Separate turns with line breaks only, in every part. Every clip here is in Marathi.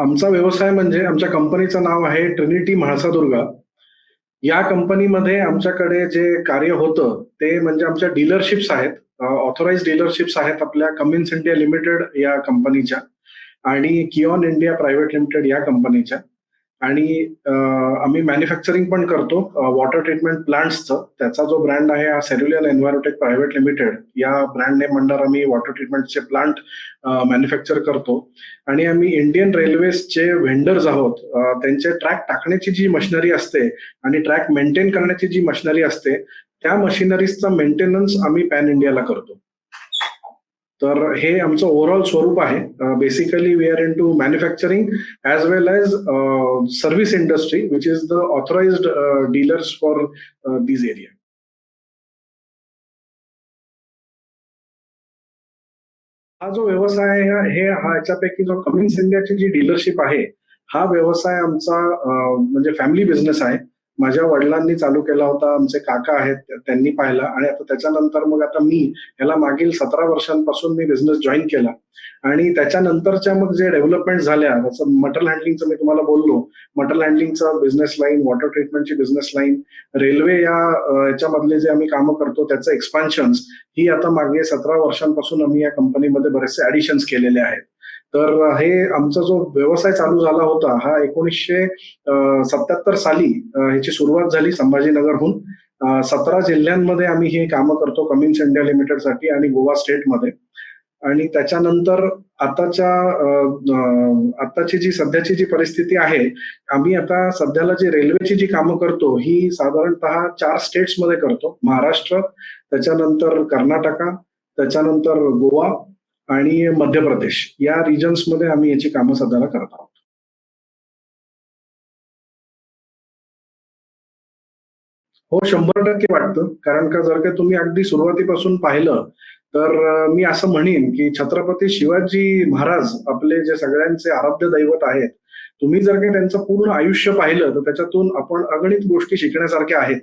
आमचा व्यवसाय म्हणजे आमच्या कंपनीचं नाव आहे ट्रिनिटी म्हाळसादुर्गा या कंपनीमध्ये आमच्याकडे जे कार्य होतं ते म्हणजे आमच्या डीलरशिप्स आहेत. ऑथोराइज डीलरशिप्स आहेत आपल्या कमिन्स इंडिया लिमिटेड या कंपनीच्या आणि किऑन इंडिया प्रायव्हेट लिमिटेड या कंपनीच्या. आणि आम्ही मॅन्युफॅक्चरिंग पण करतो वॉटर ट्रीटमेंट प्लांट्सचं त्याचा जो ब्रँड आहे हा सेल्युलर एन्व्हायरोटेक प्रायव्हेट लिमिटेड या ब्रँड नेम अंडर आम्ही वॉटर ट्रीटमेंटचे प्लांट मॅन्युफॅक्चर करतो. आणि आम्ही इंडियन रेल्वेजचे व्हेंडर्स आहोत. त्यांचे ट्रॅक टाकण्याची जी मशिनरी असते आणि ट्रॅक मेंटेन करण्याची जी मशिनरी असते त्या मशिनरीजचा मेंटेनन्स आम्ही पॅन इंडियाला करतो. तर हे आमचं ओव्हरऑल स्वरूप आहे. Basically we are into manufacturing as well as service industry which is the authorised dealers for this area हा जो व्यवसाय आहे हे हा याच्यापैकी जो कमिन्स इंडियाची जी डीलरशिप आहे हा व्यवसाय आमचा uh, म्हणजे फॅमिली बिझनेस आहे. माझ्या वडिलांनी चालू केला होता आमचे काका आहेत त्यांनी पाहिला आणि आता त्याच्यानंतर मग आता मी ह्याला मागील सतरा वर्षांपासून मी बिझनेस जॉईन केला. आणि त्याच्यानंतरच्या मग जे डेव्हलपमेंट झाल्या जसं मटल हँडलिंगचं मी तुम्हाला बोललो मटल हँडलिंगचं बिझनेस लाईन वॉटर ट्रीटमेंटची बिझनेस लाईन रेल्वे या याच्यामधले जे आम्ही कामं करतो त्याचं एक्सपान्शन्स ही आता मागे सतरा वर्षांपासून आम्ही या कंपनीमध्ये बरेचसे ऍडिशन्स केलेले आहेत. तर हे आमचा जो व्यवसाय चालू झाला होता हा एकोणीसशे सत्याहत्तर साली ह्याची सुरुवात झाली संभाजीनगरहून. सतरा जिल्ह्यांमध्ये आम्ही हे कामं करतो कमिन्स इंडिया लिमिटेडसाठी आणि गोवा स्टेटमध्ये. आणि त्याच्यानंतर आताच्या आताची जी सध्याची जी परिस्थिती आहे आम्ही आता सध्याला जी रेल्वेची जी कामं करतो ही साधारणतः चार स्टेट्समध्ये करतो. महाराष्ट्र त्याच्यानंतर कर्नाटका त्याच्यानंतर गोवा आणि मध्य प्रदेश या रिजन्समध्ये आम्ही याची कामं सध्याला करत आहोत. हो शंभर टक्के वाटतं. कारण का जर का तुम्ही अगदी सुरुवातीपासून पाहिलं तर मी असं म्हणेन की छत्रपती शिवाजी महाराज आपले जे सगळ्यांचे आराध्य दैवत आहेत तुम्ही जर का त्यांचं पूर्ण आयुष्य पाहिलं तर त्याच्यातून आपण अगणित गोष्टी शिकण्यासारख्या आहेत.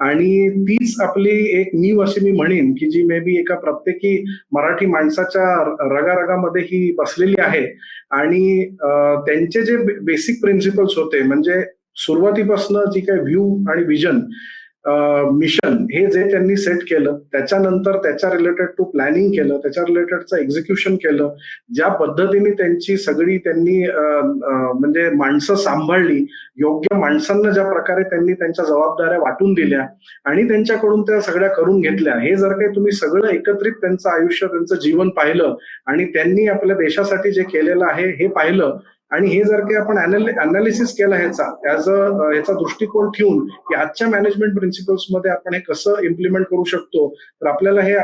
आणि तीच आपली एक नीव अशी मी म्हणेन की जी मे बी एका प्रत्येकी मराठी माणसाच्या रगारगामध्ये ही बसलेली आहे. आणि त्यांचे जे बेसिक प्रिन्सिपल्स होते म्हणजे सुरुवातीपासून जी काही व्ह्यू आणि विजन मिशन हे जे त्यांनी सेट केलं त्याच्यानंतर त्याच्या रिलेटेड टू प्लॅनिंग केलं त्याच्या रिलेटेडचं एक्झिक्युशन केलं ज्या पद्धतीने त्यांची सगळी त्यांनी म्हणजे माणसं सांभाळली योग्य माणसांना ज्या प्रकारे त्यांनी त्यांच्या जबाबदाऱ्या वाटून दिल्या आणि त्यांच्याकडून त्या सगळ्या करून घेतल्या हे जर काही तुम्ही सगळं एकत्रित त्यांचं आयुष्य त्यांचं जीवन पाहिलं आणि त्यांनी आपल्या देशासाठी जे केलेलं आहे हे पाहिलं आणि हे जर काही आपण अनालिसिस केलं ह्याचा ऍज अ ह्याचा दृष्टिकोन ठेवून की आजच्या मॅनेजमेंट प्रिन्सिपल्समध्ये आपण हे कसं इम्प्लिमेंट करू शकतो तर आपल्याला हे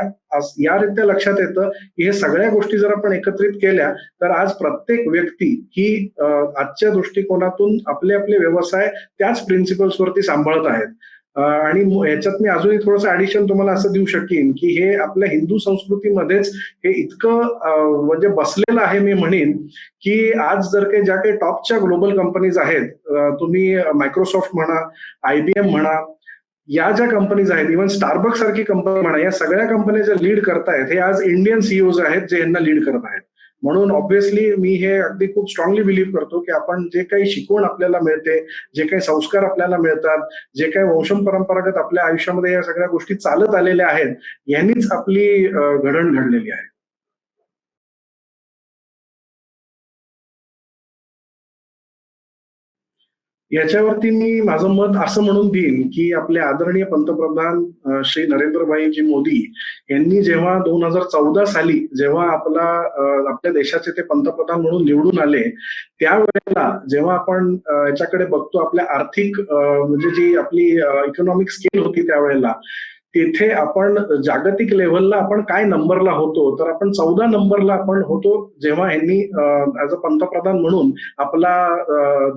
यारित्या या लक्षात येतं की हे सगळ्या गोष्टी जर आपण एकत्रित केल्या तर आज प्रत्येक व्यक्ती ही आजच्या दृष्टिकोनातून आपले आपले व्यवसाय त्याच प्रिन्सिपल्स वरती सांभाळत आहेत. आणि ह्याच्यात मी अजूनही थोडंसं ऍडिशन तुम्हाला असं देऊ शकेन की हे आपल्या हिंदू संस्कृतीमध्येच हे इतकं म्हणजे बसलेलं आहे मी म्हणेन की आज जर काही ज्या काही टॉपच्या ग्लोबल कंपनीज आहेत तुम्ही मायक्रोसॉफ्ट म्हणा आयबीएम म्हणा या ज्या कंपनीज आहेत इव्हन स्टारबक सारखी कंपनी म्हणा या सगळ्या कंपन्या ज्या लीड करतायत हे आज इंडियन सीईओज आहेत जे यांना लीड करत आहेत. म्हणून ऑब्व्हियसली मी हे अगदी खूप स्ट्रॉंगली बिलीव्ह करतो की आपण जे काही शिकवण आपल्याला मिळते जे काही संस्कार आपल्याला मिळतात जे काही वंशम परंपरागत आपल्या आयुष्यामध्ये या सगळ्या गोष्टी चालत आलेल्या आहेत यांनीच आपली घडण घडलेली आहे. याच्यावरती मी माझं मत असं म्हणून देईन की आपले आदरणीय पंतप्रधान श्री नरेंद्रभाईजी मोदी यांनी जेव्हा दोन हजार चौदा साली जेव्हा आपला आपल्या देशाचे ते पंतप्रधान म्हणून निवडून आले त्यावेळेला जेव्हा आपण याच्याकडे बघतो आपल्या आर्थिक म्हणजे जी आपली इकॉनॉमिक स्केल होती त्यावेळेला तेथे आपण जागतिक लेव्हलला आपण काय नंबरला होतो? तर आपण चौदा नंबरला आपण होतो जेव्हा यांनी ऍज अ पंतप्रधान म्हणून आपला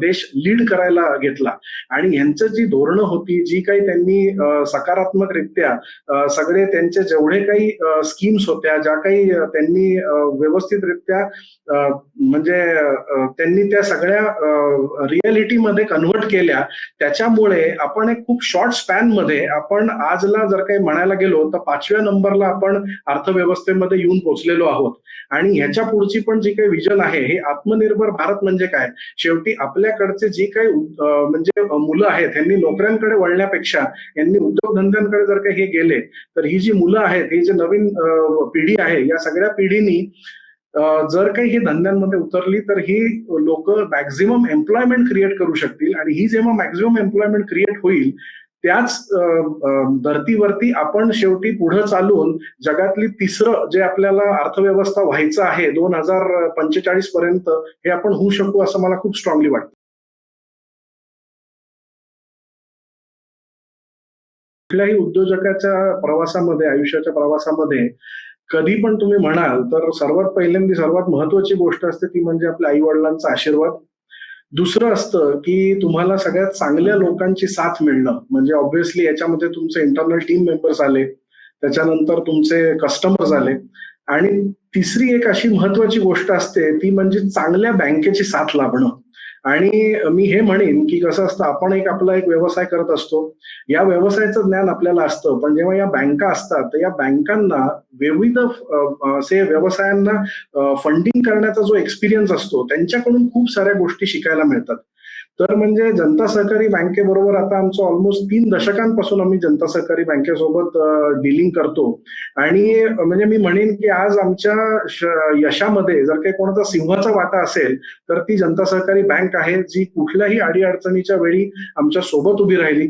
देश लीड करायला घेतला. आणि ह्यांचं जी धोरणं होती जी काही त्यांनी सकारात्मकरित्या सगळे त्यांचे जेवढे काही स्कीम्स होत्या ज्या काही त्यांनी व्यवस्थितरित्या म्हणजे त्यांनी त्या सगळ्या रियालिटीमध्ये कन्व्हर्ट केल्या त्याच्यामुळे आपण एक खूप शॉर्ट स्पॅनमध्ये आपण आजला जर काही म्हणायला गेलो तर पाचव्या नंबरला आपण अर्थव्यवस्थेमध्ये येऊन पोहोचलेलो आहोत. आणि ह्याच्या पुढची पण जी काही विजन आहे हे आत्मनिर्भर भारत म्हणजे काय? शेवटी आपल्याकडचे जी काही म्हणजे मुलं आहेत यांनी नोकऱ्यांकडे वळण्यापेक्षा यांनी उद्योगधंद्यांकडे जर काही हे गेले तर ही जी मुलं आहेत ही जी नवीन पिढी आहे या सगळ्या पिढीनी जर काही ही धंद्यांमध्ये उतरली तर ही लोक मॅक्झिमम एम्प्लॉयमेंट क्रिएट करू शकतील. आणि ही जेव्हा मॅक्झिमम एम्प्लॉयमेंट क्रिएट होईल त्याच धर्तीवरती आपण शेवटी पुढे चालून जगातली तिसरं जे आपल्याला अर्थव्यवस्था व्हायचं आहे दोन हजार पंचेचाळीस पर्यंत हे आपण होऊ शकू असं मला खूप स्ट्रॉंगली वाटतं. कुठल्याही उद्योजकाच्या प्रवासामध्ये आयुष्याच्या प्रवासामध्ये कधी पण तुम्ही म्हणाल तर सर्वात पहिल्यांदी सर्वात महत्वाची गोष्ट असते ती म्हणजे आपल्या आई वडिलांचा आशीर्वाद. दुसरं असतं की तुम्हाला सगळ्यात चांगल्या लोकांची साथ मिळणं. म्हणजे ऑब्व्हियसली याच्यामध्ये तुमचे इंटरनल टीम मेंबर्स आले. त्याच्यानंतर तुमचे कस्टमर्स आले. आणि तिसरी एक अशी महत्वाची गोष्ट असते ती म्हणजे चांगल्या बँकेची साथ लाभणं. आणि मी हे म्हणेन की कसं असतं आपण एक आपला एक व्यवसाय करत असतो. या व्यवसायाचं ज्ञान आपल्याला असतं. पण जेव्हा या बँका असतात तर या बँकांना विविध असे व्यवसायांना फंडिंग करण्याचा जो एक्सपिरियन्स असतो त्यांच्याकडून खूप साऱ्या गोष्टी शिकायला मिळतात. तर म्हणजे जनता सहकारी बँकेबरोबर आता आमचं ऑलमोस्ट तीन दशकांपासून आम्ही जनता सहकारी बँकेसोबत डिलिंग करतो. आणि म्हणजे मी म्हणेन की आज आमच्या यशामध्ये जर काही कोणाचा सिंहाचा वाटा असेल तर ती जनता सहकारी बँक आहे जी कुठल्याही अडीअडचणीच्या वेळी आमच्यासोबत उभी राहिली.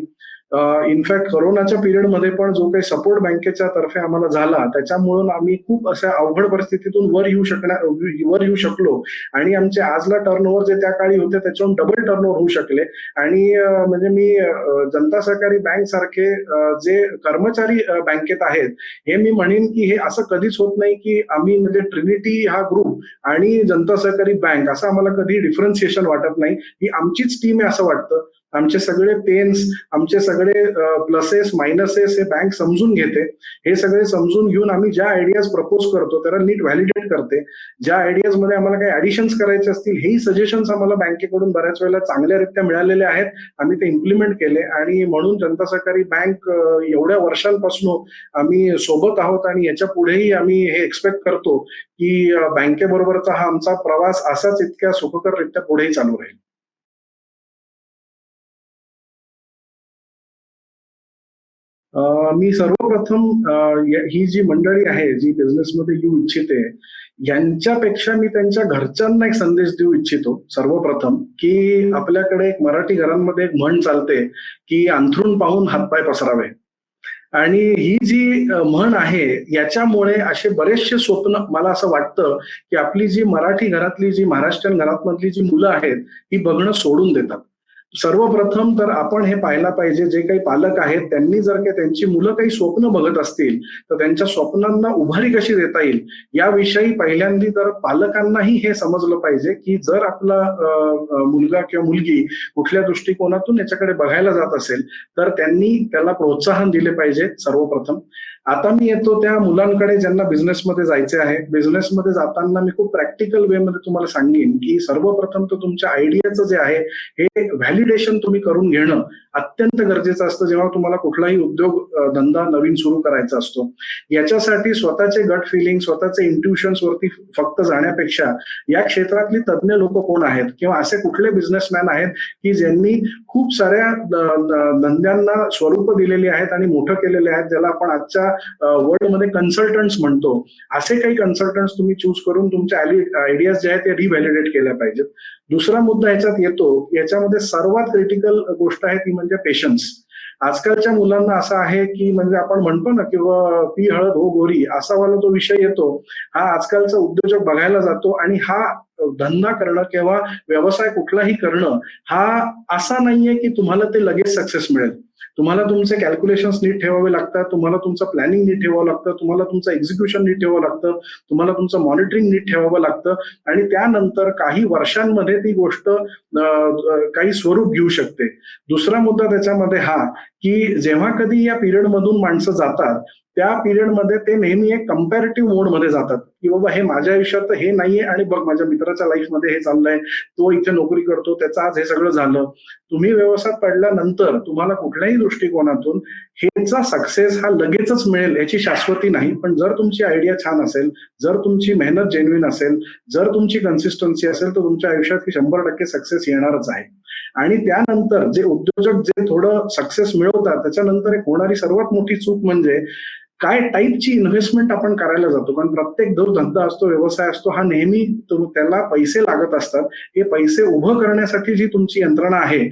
इनफॅक्ट कोरोनाच्या पिरियडमध्ये पण जो काही सपोर्ट बँकेच्या तर्फे आम्हाला झाला त्याच्यामुळं आम्ही खूप अशा अवघड परिस्थितीतून वर येऊ शकण्या वर येऊ शकलो. आणि आमचे आजला टर्नओव्हर जे त्या काळी होते त्याच्याहून डबल टर्नओव्हर होऊ शकले. आणि म्हणजे मी जनता सहकारी बँक सारखे जे कर्मचारी बँकेत आहेत हे मी म्हणेन की हे असं कधीच होत नाही की आम्ही म्हणजे ट्रिनिटी हा ग्रुप आणि जनता सहकारी बँक असं आम्हाला कधी डिफरन्सिएशन वाटत नाही. ही आमचीच टीम आहे असं वाटतं. आमचे सगळे पेन्स आमचे सगळे प्लसेस मायनसेस हे बँक समजून घेते. हे सगळे समजून घेऊन आम्ही ज्या आयडियाज प्रपोज करतो त्याला नीट व्हॅलिडेट करते. ज्या आयडियाजमध्ये आम्हाला काही ऍडिशन्स करायचे असतील हेही सजेशन्स आम्हाला बँकेकडून बऱ्याच वेळेला चांगल्यारित्या मिळालेले आहेत. आम्ही ते इम्प्लिमेंट केले आणि म्हणून जनता सहकारी बँक एवढ्या वर्षांपासून आम्ही सोबत आहोत आणि याच्या पुढेही आम्ही हे एक्सपेक्ट करतो की बँकेबरोबरचा हा आमचा प्रवास असाच इतक्या सुखकररित्या पुढेही चालू राहील. मी सर्वप्रथम ही जी मंडळी आहे जी बिझनेसमध्ये येऊ इच्छिते यांच्यापेक्षा मी त्यांच्या घरच्यांना एक संदेश देऊ इच्छितो सर्वप्रथम की आपल्याकडे एक मराठी घरांमध्ये एक म्हण चालते की अंथरूण पाहून हातपाय पसरावे. आणि ही जी म्हण आहे याच्यामुळे असे बरेचसे स्वप्न मला असं वाटतं की आपली जी मराठी घरातली जी महाराष्ट्रीयन घरातमधली जी मुलं आहेत ही बघणं सोडून देतात. सर्वप्रथम तर आपण हे पाहायला पाहिजे जे काही पालक आहेत त्यांनी जर काही त्यांची मुलं काही स्वप्न बघत असतील तर त्यांच्या स्वप्नांना उभारी कशी देता येईल? याविषयी पहिल्यांदी तर पालकांनाही हे समजलं पाहिजे की जर आपला मुलगा किंवा मुलगी कुठल्या दृष्टिकोनातून याच्याकडे बघायला जात असेल तर त्यांनी त्याला प्रोत्साहन दिले पाहिजे सर्वप्रथम. आता मी येतो त्या मुलांकडे ज्यांना बिझनेसमध्ये जायचे आहे. बिझनेसमध्ये जाताना मी खूप प्रॅक्टिकल वे मध्ये तुम्हाला सांगेन की सर्वप्रथम तर तुमच्या आयडियाचं जे आहे हे व्हॅलिडेशन तुम्ही करून घेणं अत्यंत गरजेचं असतं. जेव्हा तुम्हाला कुठलाही उद्योग धंदा नवीन सुरू करायचा असतो. याच्यासाठी स्वतःचे गट फिलिंग स्वतःचे इंट्युशन्स वरती फक्त जाण्यापेक्षा या क्षेत्रातली तज्ज्ञ लोक कोण आहेत? किंवा असे कुठले बिझनेसमॅन आहेत की ज्यांनी खूप साऱ्या धंद्यांना स्वरूप दिलेली आहेत आणि मोठं केलेले आहेत ज्याला आपण आजच्या वर्ल्डमध्ये कन्सल्टंट्स म्हणतो. असे काही कन्सल्टंट्स तुम्ही चूज करून तुमच्या आयडियाज जे आहेत ते रिव्हॅलिडेट केल्या पाहिजेत. दुसरा मुद्दा ह्याच्यात येतो याच्यामध्ये सर्वात क्रिटिकल गोष्ट आहे ती म्हणजे पेशन्स आजकालच्या मुलांना असं आहे की म्हणजे आपण म्हणतो ना किंवा पी हळद हो गोरी असा वाला तो विषय येतो हा आजकालचा उद्योजक बघायला जातो आणि हा धंदा करणं किंवा व्यवसाय कुठलाही करणं हा असा नाहीये की तुम्हाला ते लगेच सक्सेस मिळेल. तुम्हाला तुमचे कॅल्क्युलेशन्स नीट ठेवावे लागतात तुम्हाला तुमचं प्लॅनिंग नीट ठेवावं लागतं तुम्हाला तुमचं एक्झिक्युशन नीट ठेवावं लागतं तुम्हाला तुमचं मॉनिटरिंग नीट ठेवावं लागतं आणि त्यानंतर काही वर्षांमध्ये ती गोष्ट काही स्वरूप घेऊ शकते. दुसरा मुद्दा त्याच्यामध्ये हा की जेव्हा कधी या पिरियड मधून माणसं जातात त्या पिरियडमध्ये ते नेहमी एक कम्पॅरेटिव्ह मोडमध्ये जातात. की बाबा हे माझ्या आयुष्यात हे नाहीये आणि बघ माझ्या मित्राच्या लाईफमध्ये हे चाललंय. तो इथे नोकरी करतो त्याचं आज हे सगळं झालं. तुम्ही व्यवसायात पडल्यानंतर तुम्हाला कुठल्याही दृष्टिकोनातून हेचा सक्सेस हा लगेचच मिळेल याची शाश्वती नाही. पण जर तुमची आयडिया छान असेल जर तुमची मेहनत जेन्युइन असेल जर तुमची कन्सिस्टन्सी असेल तर तुमच्या आयुष्यात ही शंभर टक्के सक्सेस येणारच आहे. आणि त्यानंतर जे उद्योजक जे थोडं सक्सेस मिळवतात त्याच्यानंतर एक होणारी सर्वात मोठी चूक म्हणजे काय टाईपची इन्व्हेस्टमेंट आपण करायला जातो? कारण प्रत्येक जो धंदा असतो व्यवसाय असतो हा नेहमी त्याला पैसे लागत असतात. हे पैसे उभं करण्यासाठी जी तुमची यंत्रणा आहे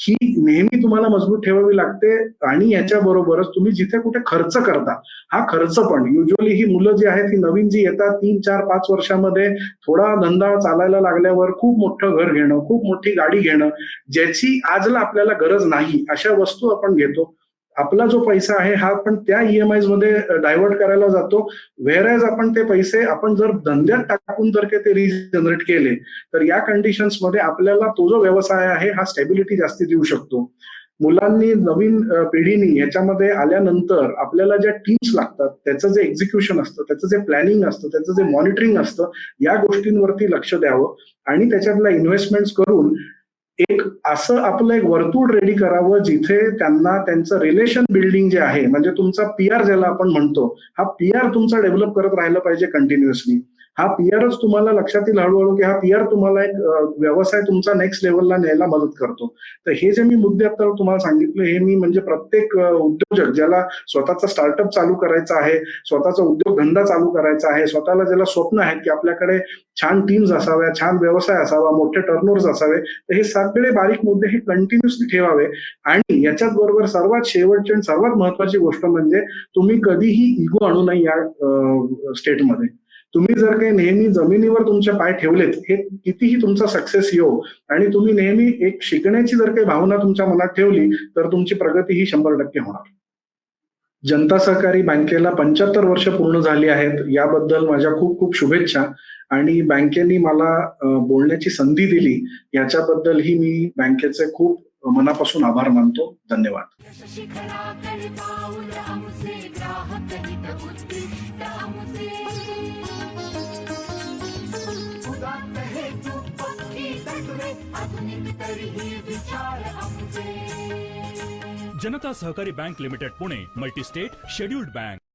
ही नेहमी तुम्हाला मजबूत ठेवावी लागते आणि याच्या बरोबरच तुम्ही जिथे कुठे खर्च करता हा खर्च पण. युजली ही मुलं जी आहेत ही नवीन जी येतात तीन चार पाच वर्षामध्ये थोडा धंदा चालायला लागल्यावर खूप मोठं घर घेणं खूप मोठी गाडी घेणं ज्याची आजला आपल्याला गरज नाही अशा वस्तू आपण घेतो. आपला जो पैसा आहे हा आपण त्या ईएमआयमध्ये डायव्हर्ट करायला जातो. व्हेअरएज आपण ते पैसे आपण जर धंद्यात टाकून जर का ते रिजनरेट केले तर या कंडिशन्समध्ये आपल्याला तो जो व्यवसाय आहे हा स्टेबिलिटी जास्ती देऊ शकतो. मुलांनी नवीन पिढीनी याच्यामध्ये आल्यानंतर आपल्याला ज्या टीम्स लागतात त्याचं जे एक्झिक्युशन असतं त्याचं जे प्लॅनिंग असतं त्याचं जे मॉनिटरिंग असतं या गोष्टींवरती लक्ष द्यावं. आणि त्याच्यातल्या इन्व्हेस्टमेंट करून एक असं आपलं एक वर्तुळ रेडी करावं जिथे त्यांना त्यांचं रिलेशन बिल्डिंग जे आहे म्हणजे तुमचा पीआर ज्याला आपण म्हणतो हा पीआर तुमचा डेव्हलप करत राहिलं पाहिजे कंटिन्युअसली हा पीआरच तुम्हाला लक्षात येईल हळूहळू की हा पीआर तुम्हाला एक व्यवसाय तुमचा नेक्स्ट लेवलला न्यायला मदत करतो. तर हे जे मी मुद्दे आता तुम्हाला सांगितले हे मी म्हणजे प्रत्येक उद्योजक ज्याला स्वतःचा स्टार्टअप चालू करायचा आहे स्वतःचा उद्योगधंदा चालू करायचा आहे स्वतःला ज्याला स्वप्न आहेत की आपल्याकडे छान टीम्स असाव्या छान व्यवसाय असावा मोठे टर्नओव्हर्स असावे तर हे सगळे बारीक मुद्दे हे कंटिन्युअसली ठेवावे. आणि याच्याच बरोबर सर्वात शेवटची आणि सर्वात महत्वाची गोष्ट म्हणजे तुम्ही कधीही इगो आणू नये या स्टेटमध्ये तुम्ही जर काही नेहमी जमिनीवर तुमचे पाय ठेवलेत हे कितीही तुमचा सक्सेस येऊ आणि तुम्ही नेहमी एक शिकण्याची जर काही भावना तुमच्या मनात ठेवली तर तुमची प्रगती ही शंभर टक्के होणार. जनता सहकारी बँकेला पंच्याहत्तर वर्ष पूर्ण झाली आहेत याबद्दल माझ्या खूप खूप शुभेच्छा आणि बँकेने मला बोलण्याची संधी दिली याच्याबद्दलही मी बँकेचे खूप मनापासून आभार मानतो. धन्यवाद.
विचार आमचे
जनता सहकारी bank limited Pune multistate scheduled bank.